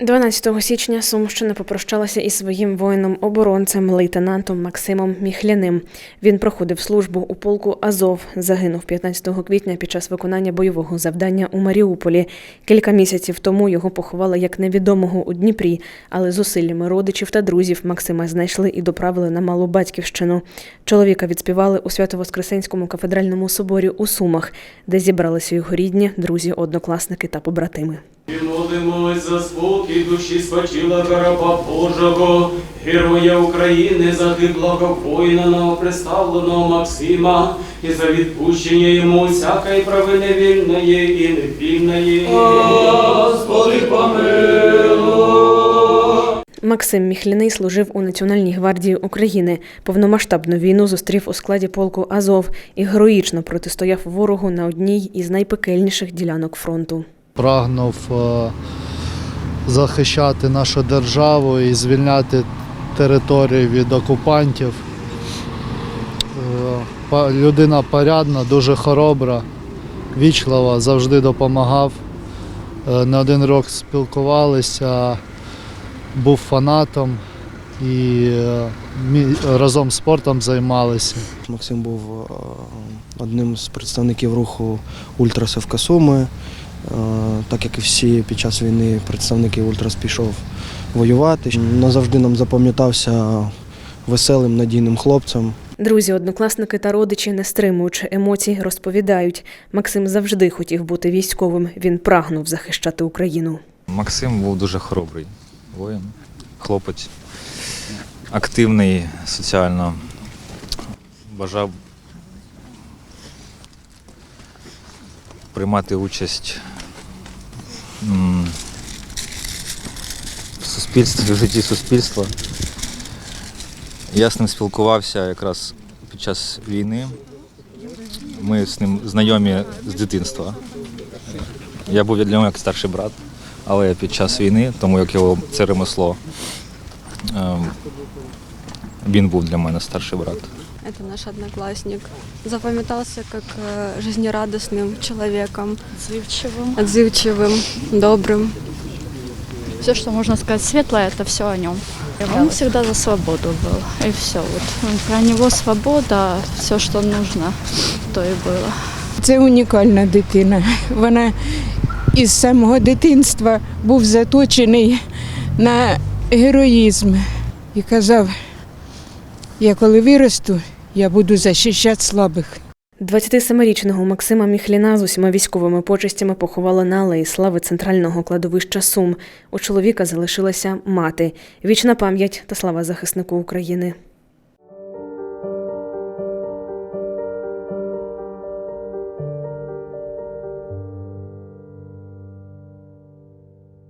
12 січня Сумщина попрощалася із своїм воїном-оборонцем лейтенантом Максимом Міхляним. Він проходив службу у полку Азов. Загинув 15 квітня під час виконання бойового завдання у Маріуполі. Кілька місяців тому його поховали як невідомого у Дніпрі, але зусиллями родичів та друзів Максима знайшли і доправили на малу батьківщину. Чоловіка відспівали у Свято-Воскресенському кафедральному соборі у Сумах, де зібралися його рідні, друзі, однокласники та побратими. І молимось за спокій душі спочила раба Божого, героя України, загиблого воїна новоприставленого Максима, і за відпущення йому всякої провини вільної і невільної. Господи, помилуй! Максим Міхляний служив у Національній гвардії України. Повномасштабну війну зустрів у складі полку Азов і героїчно протистояв ворогу на одній із найпекельніших ділянок фронту. Прагнув е, захищати нашу державу і звільняти територію від окупантів. Е, Людина порядна, дуже хоробра, вічлива, завжди допомагав. Е, Не один рік спілкувалися, був фанатом і разом з спортом займалися. Максим був одним з представників руху Ультрасовка Суми. Е, Так як і всі під час війни представники Ультрас пішов воювати. Назавжди нам запам'ятався веселим, надійним хлопцем. Друзі, однокласники та родичі, не стримуючи емоцій, розповідають. Максим завжди хотів бути військовим. Він прагнув захищати Україну. Максим був дуже хоробрий воїн, хлопець, активний соціально. Бажав приймати участь в суспільстві, в житті суспільства. Я з ним спілкувався якраз під час війни. Ми з ним знайомі з дитинства. Я був для нього як старший брат, але під час війни, тому як його це ремесло, ем, він був для мене старший брат. Это наш одноклассник. Запоминался как э, жизнерадостным человеком, отзывчивым. отзывчивым, добрым. Все, что можно сказать светлое, это все о нем. Он всегда за свободу был. И все. Вот. Ну, Про него свобода, все, что нужно, то и было. Це унікальна дитина. Вона із самого дитинства був заточений на героїзм і казав, я коли виросту, я буду захищати слабих. 27-річного Максима Міхліна з усіма військовими почестями поховали на алеї слави центрального кладовища Сум. У чоловіка залишилася мати. Вічна пам'ять та слава захиснику України.